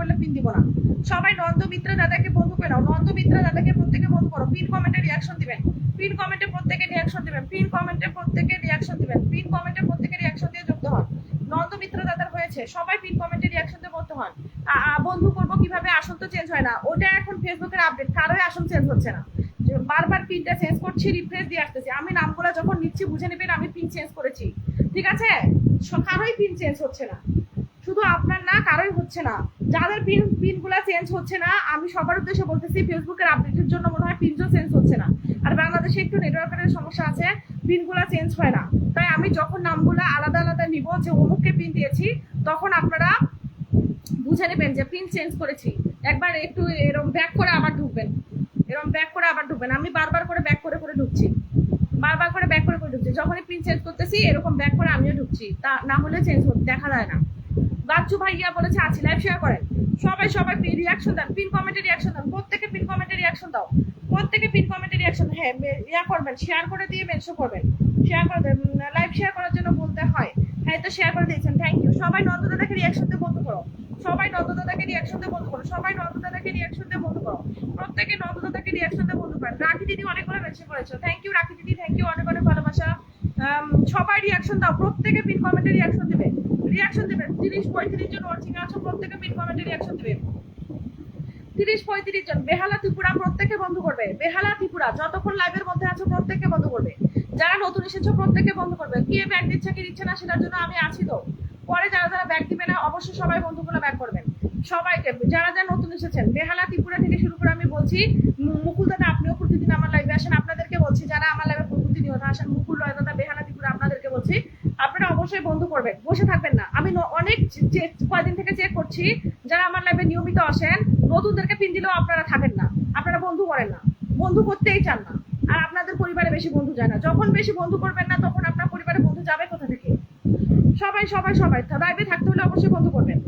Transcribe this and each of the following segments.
করলে পিন দিব না। সবাই নন্দমিত্র দাদাকে বন্ধু করে নাও। নন্দমিত্র দাদাকে প্রত্যেকে বন্ধু করো। পিন কমেন্টে রিয়াকশন দিবেন। পিন কমেন্টে প্রত্যেকে রিয়াকশন দিবেন। পিন কমেন্টে প্রত্যেকে রিয়াকশন দিবেন। পিন কমেন্টে প্রত্যেকে রিয়াকশন দিয়ে যুক্ত হন। নন্দমিত্র দাদার হয়েছে। সবাই পিন কমেন্টে রিয়াকশন দিয়ে বলতে হন। বন্ধু করব কীভাবে? আসন তো চেঞ্জ হয় না। ওটা এখন ফেসবুকের আপডেট কারোই আসন চেঞ্জ হচ্ছে না। বারবার পিনটা চেঞ্জ করছি রিফ্রেশ দিয়ে আসতেছি। আমি নামগুলো যখন নিচ্ছি, বুঝে নেবেন, আমি পিন চেঞ্জ করেছি। ঠিক আছে? কারোই পিন চেঞ্জ হচ্ছে না। শুধু আপনার না কারোই হচ্ছে না। যাদের পিন পিনগুলো চেঞ্জ হচ্ছে না, আমি সবার উদ্দেশ্যে বলতেছি ফেসবুকের আপডেটের জন্য মনে হয় পিনও চেঞ্জ হচ্ছে না। আর বাংলাদেশে একটু নেটওয়ার্কের সমস্যা আছে পিনগুলো চেঞ্জ হয় না। তাই আমি যখন নামগুলো আলাদা আলাদা নিব, যে অমুককে পিন দিয়েছি, তখন আপনারা বুঝে নেবেন যে পিন চেঞ্জ করেছি। একবার একটু এরকম ব্যাক করে আবার ঢুকবেন। এরকম ব্যাক করে আবার ঢুকবেন। আমি বারবার করে ব্যাক করে করে ঢুকছি। বারবার করে ব্যাক করে করে ঢুকছি। যখনই পিন চেঞ্জ করতেছি, এরকম ব্যাক করে আমিও ঢুকছি। তা না হলে চেঞ্জ দেখা যায় না। বাচ্চু ভাইয়া বলেছে আছি লাইভ শেয়ার করেন। সবাই সবাই রিয়াকশন দেন পিন কমেন্টে রিয়াকশন দেন। প্রত্যেকে পিন কমেন্টে রিয়াকশন দাও। প্রত্যেকে পিন কমেন্টে রিয়াকশন হ্যাঁ ইয়া করবেন শেয়ার করে দিয়ে মেনশন করবেন। শেয়ার করে লাইভ শেয়ার করার জন্য বলতে হয়। হ্যাঁ তো শেয়ার করে দিয়েছেন থ্যাংক ইউ সবাই নন্দদাদাকে রিয়াকশন দিয়ে বন্ধ করো। সবাই নন্দদাদাকে রিয়াকশন দিয়ে বন্ধ করো। সবাই নন্দদাদাকে রিয়াকশন দিয়ে বন্ধ করো। প্রত্যেকে নন্দদাদাকে রিয়াকশন দিয়ে বন্ধ করেন। রাখি দিদি অনেকগুলো মেনশন করেছ। থ্যাংক ইউ রাখি দিদি। থ্যাংক ইউ অনেক অনেক ভালোবাসা। সবাই রিয়াকশন দাও, প্রত্যেকে পিন কমেন্টে রিয়াকশন দিবে। রিয়াকশন দিবে, তিরিশ পঁয়ত্রিশ জন ওয়াচিং আছো, প্রত্যেকে পিন কমেন্টে রিয়াকশন দিবে। তিরিশ পঁয়ত্রিশ জন, বেহালা ত্রিপুরা প্রত্যেকে বন্ধ করবে। বেহালা ত্রিপুরা, যতক্ষণ লাইভের মধ্যে আছো, প্রত্যেকে বন্ধ করবে। যারা নতুন এসেছ, প্রত্যেকে বন্ধ করবে। কে ব্যাগ দিচ্ছে, কি দিচ্ছে না, সেটার জন্য আমি আছি তো। পরে যারা যারা ব্যাগ দিবে না, অবশ্যই সবাই বন্ধুগুলো ব্যাগ করবেন। সবাইকে, যারা যারা নতুন এসেছেন, বেহালা ত্রিপুরা থেকে শুরু করে আমি বলছি মুকুল দাদা, আপনিও প্রতিদিন আমার লাইভে আসেন। আপনাদেরকে বলছি, যারা আমার লাইভে প্রতিনিয়ত আসেন, মুকুল রয় দাদা বেহালা ত্রিপুরা আপনাদেরকে বলছি আপনারা অবশ্যই বন্ধু করবেন বসে থাকবেন না। আমি অনেক কয়দিন থেকে চেক করছি যারা আমার লাইভে নিয়মিত আসেন নতুনদেরকে পিন দিলেও আপনারা থাকেন না। আপনারা বন্ধু করেন না। বন্ধু করতেই চান না। আর আপনাদের পরিবারে বেশি বন্ধু যায় না। যখন বেশি বন্ধু করবেন না তখন আপনার পরিবারে বন্ধু যাবে কোথা থেকে? সবাই সবাই সবাই। লাইভে থাকতে হলে অবশ্যই বন্ধু করবেন।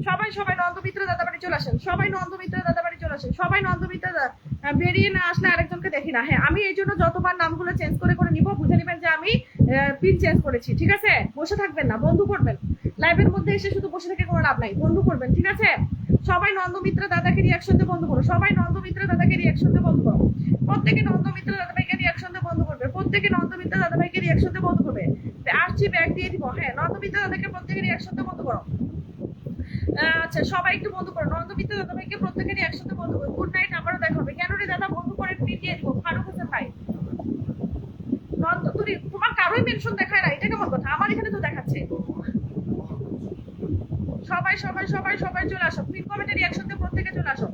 সবাই সবাই নন্দমিত্র দাদাবাড়ি চলে আসেন। সবাই নন্দমিত্র দাদাবাড়ি চলে আসেন। সবাই নন্দমিত্র দা- আহ, বেরিয়ে না আসলে আরেকজনকে দেখি না। হ্যাঁ আমি এই জন্য যতবার নামগুলো চেঞ্জ করে করে নিব, বুঝে নেবেন যে আমি পিন চেঞ্জ করেছি, ঠিক আছে? বসে থাকবেন না, বন্ধু করবেন। লাইভের মধ্যে এসে শুধু বসে থেকে কোনো লাভ নাই, বন্ধু করবেন, ঠিক আছে? সবাই নন্দমিত্র দাদাকে রিয়াকশন দিয়ে বন্ধ করো, সবাই নন্দমিত্র দাদাকে রিয়াকশন দিয়ে বন্ধ করো। প্রত্যেকে নন্দমিত্র দাদাভাইকে রিয়াকশন দিয়ে বন্ধ করবে, প্রত্যেকে নন্দমিত্র দাদাভাইকে রিয়াকশন দিয়ে বন্ধ করবে। আসছি ব্যাগ দিয়ে দিব হ্যাঁ নন্দমিত্র দাদাকে প্রত্যেকে রিয়াকশন দিয়ে বন্ধ করো। আচ্ছা সবাই একটু বন্ধ করো। নন্দমিত্র দাদাভাইকে প্রত্যেকেরই একসাথে বন্ধ করো। গুড নাইট আবারও দেখা হবে। কেন রে দাদা, বন্ধ করে পিটিয়ে দিব? ফারুক হোসেন ভাই। নন্দ তুমি তোমার কারোই মেনশন দেখায় না এটা কেমন কথা। আমার এখানে তো দেখাচ্ছে। সবাই সবাই সবাই সবাই চলে আসো। পিন কমেন্টে রিয়াকশন দিয়ে প্রত্যেকে চলে আসো।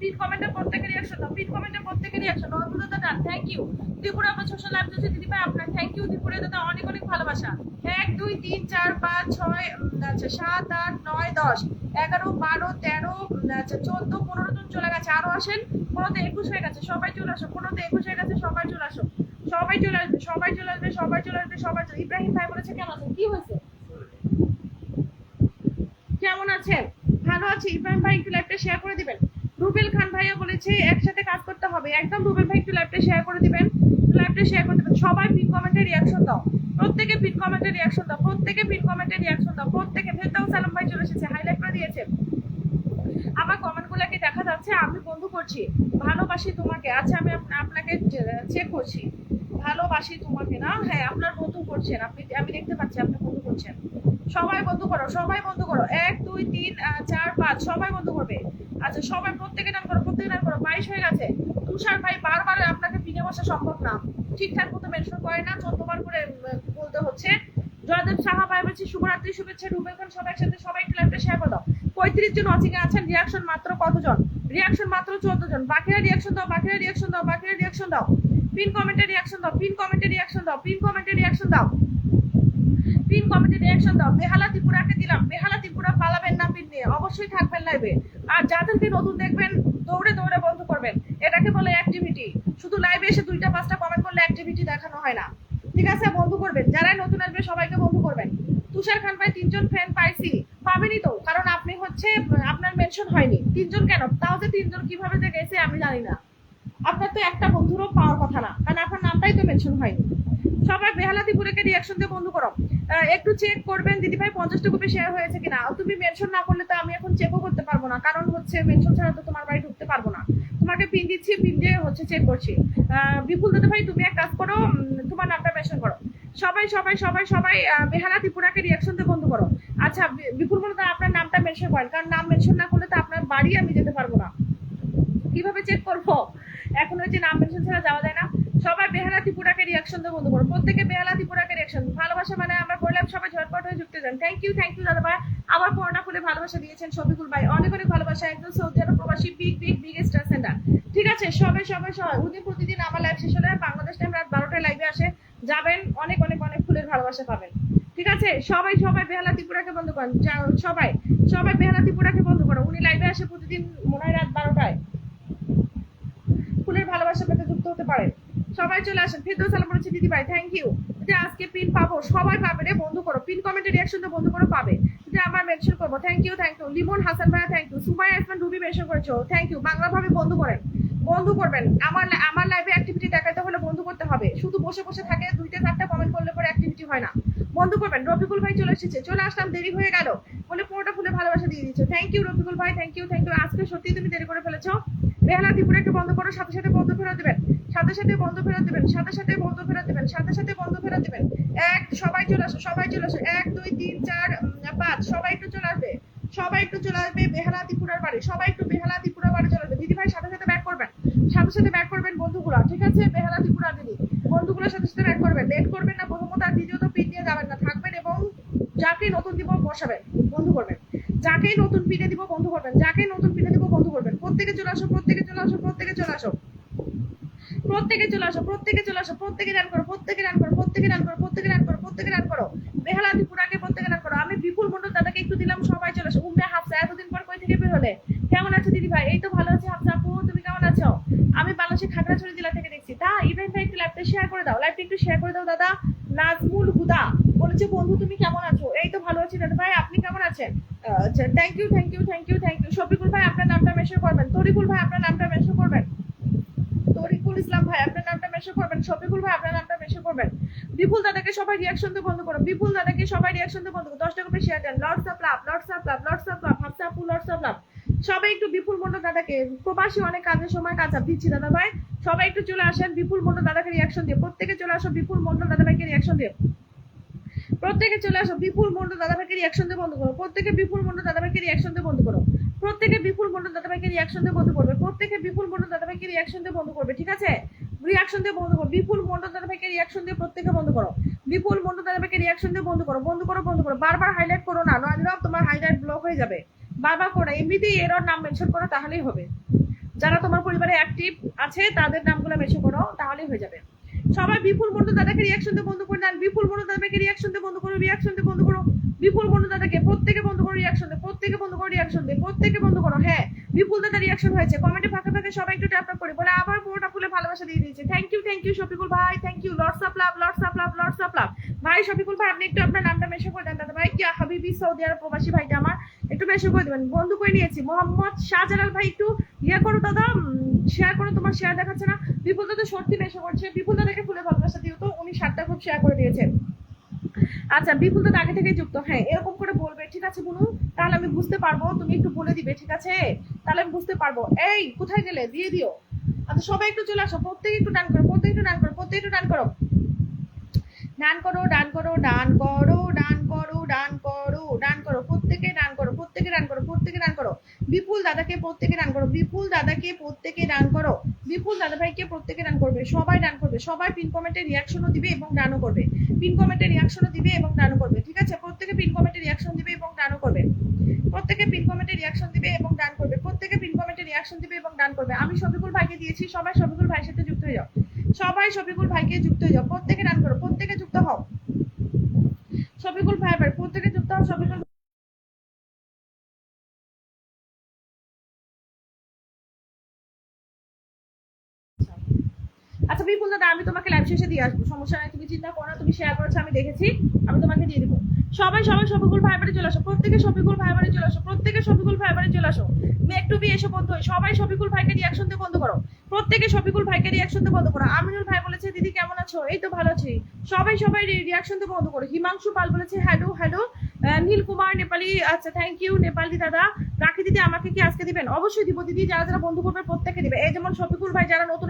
পিন কমেন্টে প্রত্যেকে রিয়াকশন দাও পিন কমেন্টে প্রত্যেকে রিয়াকশন নন্দু দাদা থ্যাংক ইউ ত্রিপুরা আমার সোশ্যাল লাইভ চলছে দিদি ভাই আপনার থ্যাংক ইউ ত্রিপুরা দাদা অনেক অনেক ভালোবাসা। এক, দুই, তিন, চার, পাঁচ, ছয় আচ্ছা সাত, আট, নয়, দশ, এগারো, বারো, তেরো আচ্ছা চোদ্দ, পনেরো জন চলে গেছে। আরও আসেন, পনেরোতে একুশ হয়ে গেছে। সবাই চলে আসো, পনেরোতে একুশ হয়ে গেছে, সবাই চলে আসো। সবাই চলে আসবে, সবাই চলে আসবে, সবাই চলে আসবে, সবাই চলে ইব্রাহিম ভাই বলেছে, কেমন আছেন? কি হয়েছে? কেমন আছেন? ভালো আছি। ইব্রাহিম ভাই, একটু লাইভটা শেয়ার করে দিবেন? রুবেল খান ভাইয়া বলেছে, একসাথে কাজ করতে হবে। একদম রুবেল ভাই একটু লাইভটা শেয়ার করে দিবেন। লাইভটা শেয়ার করে দিবেন। সবাই পিন কমেন্টে রিয়াকশন দাও। প্রত্যেকে পিন কমেন্টে রিয়াকশন দাও। প্রত্যেকে পিন কমেন্টে রিয়াকশন দাও। প্রত্যেকে ভেতাও সালাম ভাই চলে এসেছে। হাইলাইট করে দিয়েছে। আমার কমেন্টগুলোকে দেখা যাচ্ছে, আমি বন্ধু করছি। ভালোবাসি তোমাকে। আচ্ছা আমি আপ- আপনাকে চেক করছি। ভালোবাসি তোমাকে না? হ্যাঁ আপনার বন্ধু করছেন। আপনি আমি দেখতে পাচ্ছি, আপনি বন্ধু করছেন। সবাই বন্ধু করো, সবাই বন্ধু করো। এক, দুই, তিন চার, পাঁচ, সবাই বন্ধু করবে। আচ্ছা সবাই প্রত্যেকে নাম করো, প্রত্যেকে নাম করো। বাইশ হয়ে গেছে। তুষার ভাই বারবার আপনাকে পিনে বসা সম্ভব না। ঠিকঠাক মতো মেনশন করে না চোদ্দবার করে বলতে হচ্ছে। জয়দেব সাহা ভাই বলছি, শুভরাত্রি, শুভেচ্ছা, রুবেল খান, সবাই একসাথে সবাই একটু লাইভটা শেয়ার করে পঁয়ত্রিশ জন ওয়াচিং আছেন রিয়াকশন মাত্র কতজন? রিয়াকশন মাত্র চোদ্দ জন বাকিরা রিয়াকশন দাও, বাকিরা রিয়াকশন দাও, বাকিরা রিয়াকশন দাও। পিন কমেন্টে রিয়াকশন দাও পিন কমেন্টে রিয়াকশন দাও পিন কমেন্টে রিয়াকশন দাও। পিন কমেন্টে রিয়াকশন দাও। বেহালা ত্রিপুরাকে দিলাম। বেহালা ত্রিপুরা পালাবেন না পিন নিয়ে অবশ্যই থাকবেন লাইভে আর যাদেরকে নতুন দেখবেন, দৌড়ে দৌড়ে বন্ধ করবেন। এটাকে বলে অ্যাক্টিভিটি শুধু লাইভে এসে দুইটা, পাঁচটা কমেন্ট করলে অ্যাক্টিভিটি দেখানো হয় না। ঠিক আছে, বন্ধ করবেন। যারাই নতুন আসবে, সবাইকে বন্ধ করবেন। তুষার খান ভাই, তিনজন ফ্রেন্ড পাইছি। পাবেনই তো? কারণ আপনি হচ্ছে, আপনার মেনশন হয়নি। তিনজন কেন? তাও যে তিনজন কীভাবে যে গেছে, আমি জানি না। আপনার তো একটা বন্ধুরও পাওয়ার কথা না। কারণ আপনার নামটাই তো মেনশন হয়নি। সবাই বেহালা ত্রিপুরাকে রিয়াকশন দিয়ে বন্ধু করো। একটু চেক করবেন। দিদি ভাই পঞ্চাশটা কপি শেয়ার হয়েছে কিনা? তুমি মেনশন না করলে তো আমি এখন চেকও করতে পারব না। কারণ হচ্ছে মেনশন ছাড়া তো তোমার বাড়ি ঢুকতে পারব না। তোমাকে পিন দিচ্ছি পিন দিয়ে হচ্ছে চেক করছি। বিপুল দাদা ভাই তুমি এক কাজ করো তোমার নামটা মেনশন করো। সবাই সবাই সবাই সবাই বেহালা ত্রিপুরাকে রিয়াকশন দিয়ে বন্ধ করো। আচ্ছা বিপুল বলতে আপনার নামটা মেনশন করেন। কারণ নাম মেনশন না করলে তো আপনার বাড়ি আমি যেতে পারব না। কীভাবে চেক করব? এখন হচ্ছে নাম মেনশন ছাড়া যাওয়া যায় না। রিয়াকশন দিয়ে বন্ধ করো। প্রত্যেকে বেহালা ত্রিপুরাকে রিয়াকশন ভালোবাসা মানে আমরা বললাম সবাই ঝটপট হয়ে যুক্ত যান। থ্যাংক ইউ থ্যাংক ইউ দাদা ভাই। আবার পড়াটা খুলে ভালোবাসা দিয়েছেন শফিকুল ভাই। অনেক অনেক ভালোবাসা। একজন সৌদি আরব প্রবাসী big big big star centre ঠিক আছে? সবাই সবাই সবাই। উনি প্রতিদিন আমার লাইভ শেষ হলে বাংলাদেশ টাইম রাত বারোটায় লাইভে আসে। যাবেন, অনেক অনেক অনেক ফুলের ভালোবাসা পাবেন। ঠিক আছে? সবাই সবাই বেহালা ত্রিপুরাকে বন্ধ করেন। সবাই সবাই বেহালা ত্রিপুরাকে বন্ধ করো। উনি লাইভে আসে প্রতিদিন মনে হয় রাত বারোটায়। ফুলের ভালোবাসা পেতে যুক্ত হতে পারেন। সবাই চলে আসেন। ফেরদৌস সালাম বলেছে, দিদি ভাই থ্যাংক ইউ যে আজকে পিন পাবো, সবাই পাবে রে, বন্ধু করো। পিন কমেন্টে রিয়াকশন তো বন্ধু করো পাবে। যে আমার মেনশন করব thank you thank you Limon Hasan ভাইয়া thank you Sumai Asman Rubi mention করেছ থ্যাংক ইউ বাংলা ভাবে বন্ধু করেন বন্ধু করবেন। আমার আমার লাইভে অ্যাক্টিভিটি দেখাতে হলে বন্ধু করতে হবে। শুধু বসে বসে থাকে, দুইটা চারটা কমেন্ট করলে পরে অ্যাক্টিভিটি হয় না। বন্ধ করবেন। রফিকুল ভাই চলে এসেছে। চলে আসলাম, দেরি হয়ে গেল। বলে পুরোটা ফুলে ভালোবাসা দিয়ে দিচ্ছ থ্যাংক ইউ রফিকুল ভাই থ্যাংক ইউ থ্যাংক ইউ আজকে সত্যি তুমি দেরি করে ফেলেছো। বেহালা ত্রিপুরাকে বন্ধ করো, সাথে সাথে বন্ধ ফেরত দেবেন। সাথে সাথে বন্ধ ফেরত দেবেন, সাথে সাথে বন্ধ ফেরত দেবেন, সাথে সাথে বন্ধ ফেরত দেবেন। এক, সবাই চলে আসো, সবাই চলে আসো। এক, দুই, তিন, চার পাঁচ, সবাই একটু চলে আসবে। সবাই একটু চলে আসবে বেহালা ত্রিপুরার বাড়ি। সবাই একটু বেহালা ত্রিপুরার বাড়ি চলে আসবে। দিদি ভাই সাথে সাথে ব্যাক করবেন। সাথে সাথে ব্যাক করবেন বন্ধুগুলো। ঠিক আছে? বেহালা ত্রিপুরা দিদি। বন্ধুগুলোর সাথে সাথে ব্যাক করবেন। লেট করবেন না প্রথমত, আর দ্বিতীয়ত পিন দিয়ে যাবেন না। থাকবেন এবং যাকে নতুন দিব বসাবেন, বন্ধু করবেন। যাকেই নতুন পিনে দিব বন্ধু করবেন, যাকে নতুন পিনে দিব বন্ধু করবেন। প্রত্যেকে চলে আসো, প্রত্যেকে চলে আসো, প্রত্যেকে চলে আসো। প্রত্যেকে চলে আসো, প্রত্যেকে চলে আসো, প্রত্যেকে রান করো, প্রত্যেকে রান করো, প্রত্যেকে রান করো, প্রত্যেকে রান করো, প্রত্যেকে রান করো। বেহালা ত্রিপুরাকে প্রত্যেকে রান করো আমি বিপুল মন্ডল দাদাকে একটু দিলাম সবাই চলে আসো উম্মে হাফসা এতদিন পর কই থেকে বের হলে কেমন আছো দিদি ভাই এই তো ভালো আছি হাফসা আপু তুমি কেমন আছো আমি বাংলাদেশের খাগড়াছড়ি জেলা থেকে দেখছি তা ইভেন্ট ভাই একটু লাইভটা শেয়ার করে দাও লাইভটা একটু শেয়ার করে দাও দাদা। নাজমুল হুদা বলেছে, বন্ধু, তুমি কেমন আছো? এই তো ভালো আছি দাদা ভাই, আপনি কেমন আছেন? আচ্ছা thank you thank you thank you thank you Shafiqul ভাই, আপনার নামটা মেনশন করবেন। তরিকুল ভাই, আপনার নামটা মেনশন করবেন। তরিকুল ইসলাম ভাই, আপনার নামটা মেনশন করবেন। শফিকুল ভাই, আপনার নামটা মেনশন করবেন। বিপুল দাদাকে সবাই রিয়াকশন দিয়ে বন্ধ করো। বিপুল দাদাকে সবাই রিয়াকশন দিয়ে বন্ধ করো। দশ টাকা করে share then. Lords of love lords of love lords of love Hafsa আপু লর্ডস অফ লাভ সবাই একটু বিপুল মন্ডল দাদাকে, প্রবাসী অনেক কাজের সময় কাজ দিচ্ছি দাদা ভাই সবাই একটু চলে আসেন, বিপুল মন্ডল দাদাকে রিয়াকশন দিয়ে। প্রত্যেকে চলে আসো, বিপুল মন্ডল দাদা ভাইকে রিয়াকশন দিয়ে। প্রত্যেকে চলে আসো, বিপুল মন্ডল দাদাভাইকে রিয়াকশন দিয়ে বন্ধ করো। প্রত্যেকে বিপুল মন্ডল দাদাভাইকে রিয়াকশন দিয়ে বন্ধ করো। প্রত্যেকে বিপুল মন্ডল দাদাভাইকে রিয়াকশন দিয়ে বন্ধ করবে। প্রত্যেকে বিপুল মন্ডল দাদাভাইকে রিয়াকশন দিয়ে বন্ধ করবে, ঠিক আছে? রিয়াকশন দিয়ে বন্ধ করো। বিপুল মন্ডল দাদাভাইকে রিয়াকশন দিয়ে প্রত্যেকে বন্ধ করো। বিপুল মন্ডল দাদাভাইকে রিয়াকশন দিয়ে বন্ধ করো। বন্ধ করো বন্ধ করো। বারবার হাইলাইট করো না, নয় তোমার হাইলাইট ব্লক হয়ে যাবে। বারবার করো, এমনিতেই এরর নাম মেনশন করো, তাহলেই হবে। যারা তোমার পরিবারে অ্যাক্টিভ আছে, তাদের নামগুলো মেনশন করো, তাহলেই হয়ে যাবে। সবাই বিপুল মন্ডল দাদাকে রিয়াকশন দিয়ে বন্ধ করে দেন বিপুল মন্ডল দাদাকে রিয়াকশন দিয়ে বন্ধ করো রিয়াকশন দিয়ে বন্ধ করো। বিপুল মন্ডল দাদাকে প্রত্যেকে বন্ধ করো রিয়াকশন দিয়ে, প্রত্যেকে বন্ধ করো রিয়াকশন দিয়ে, প্রত্যেকে বন্ধ করো। হ্যাঁ বিপুল দাদা রিয়াকশন হয়েছে। কমেন্টে ফাঁকে ফাঁকে সবাই একটু ট্যাপ ট্যাপ করে বলে, আবার পুরোটা ফুলে ভালোবাসা দিয়ে দিয়েছে। Thank you thank you Shafiqul ভাই thank you lords of love lords of love lords of love ভাই, শফিকুল ভাই, আপনি একটু আপনার নামটা মেশো করে দেন দাদা ভাই কি হাবিবি সৌদি আরব প্রবাসী ভাইটা আমার। একটু মেশো করে দেবেন। বন্ধু করে নিয়েছি। মোহাম্মদ শাহজালাল ভাই, একটু ইয়ে করো দাদা শেয়ার করো, তোমার শেয়ার দেখাচ্ছে না। বিপুল দাদা সত্যি মেশো করছে। বিপুল দাদাকে ফুলে ভালোবাসা দিও তো উনি সাতটা খুব শেয়ার করে দিয়েছেন আচ্ছা বিপুল দাদা আগে থেকেই যুক্ত। হ্যাঁ এরকম করে বলবে, ঠিক আছে বুনু? তাহলে আমি বুঝতে পারব, তুমি একটু বলে দিবে, ঠিক আছে? তাহলে আমি বুঝতে পারব। এই, কোথায় গেলে? দিয়ে দিও। আচ্ছা সবাই একটু চলে আসো। প্রত্যেকে একটু ডান করো, প্রত্যেকে একটু ডান করো, প্রত্যেকে একটু ডান করো। ডান করো ডান করো ডান করো ডান করো ডান করো ডান করো, প্রত্যেকে ডান করো প্রত্যেকে ডান করো প্রত্যেকে ডান করো। বিপুল দাদাকে প্রত্যেকে ডান করো। বিপুল দাদাকে প্রত্যেকে ডান করো। বিপুল দাদা ভাইকে প্রত্যেকে ডান করবে। সবাই ডান করবে। সবাই পিন কমেন্টে রিয়াকশনও দিবে এবং ডানও করবে। পিন কমেন্টে রিয়াকশনও দিবে এবং ডানও করবে। ঠিক আছে? প্রত্যেকে পিন কমেন্টে রিয়াকশন দিবে এবং ডানও করবে। প্রত্যেকে পিন কমেন্টে রিয়াকশন দিবে এবং ডান করবে। প্রত্যেকে পিন কমেন্টে রিয়াকশন দিবে এবং ডান করবে। আমি শফিকুল ভাইকে দিয়েছি। সবাই শফিকুল ভাইয়ের সাথে যুক্ত হয়ে যাও। সবাই শফিকুল ভাইকে যুক্ত হয়ে যাও। প্রত্যেকে ডান করো। প্রত্যেকে যুক্ত হও। শফিকুল ভাই ভাই প্রত্যেকে আচ্ছা বিপুল আমি তোমাকে লাইভ শেষে দিয়ে আসব। সমস্যা নাই, তুমি চিন্তা করো না, তুমি শেয়ার করেছ আমি দেখেছি, আমি তোমাকে দিয়ে দেবো। সবাই সবাই শফিকুল ভাই বাড়ি চলে আসো, প্রত্যেকে শফিকুল ভাই বাড়ি চলে আসো, প্রত্যেকে শফিকুল ভাই বাড়ি চলে আসো। মেক টু বি এসে, বন্ধু সবাই শফিকুল ভাইকে রিয়াকশন দিয়ে বন্ধ করো। প্রত্যেকে শফিকুল ভাইকে রিয়াকশন দিয়ে বন্ধ করো। আমিনুল ভাই বলেছে, দিদি, কেমন আছো? এই তো ভালো আছি। সবাই সবাই রিয়াকশন দিয়ে বন্ধ করো। হিমাংশু পাল বলেছে, হ্যালো হ্যালো নীল কুমার নেপালি আচ্ছা থ্যাংক ইউ নেপালি দাদা। রাখি দিদি, আমাকে কি আজকে দিবেন? অবশ্যই দিব দিদি, যারা যারা বন্ধু করবে, প্রত্যেকে দিবে। এই যেমন শফিকুল ভাই, যারা নতুন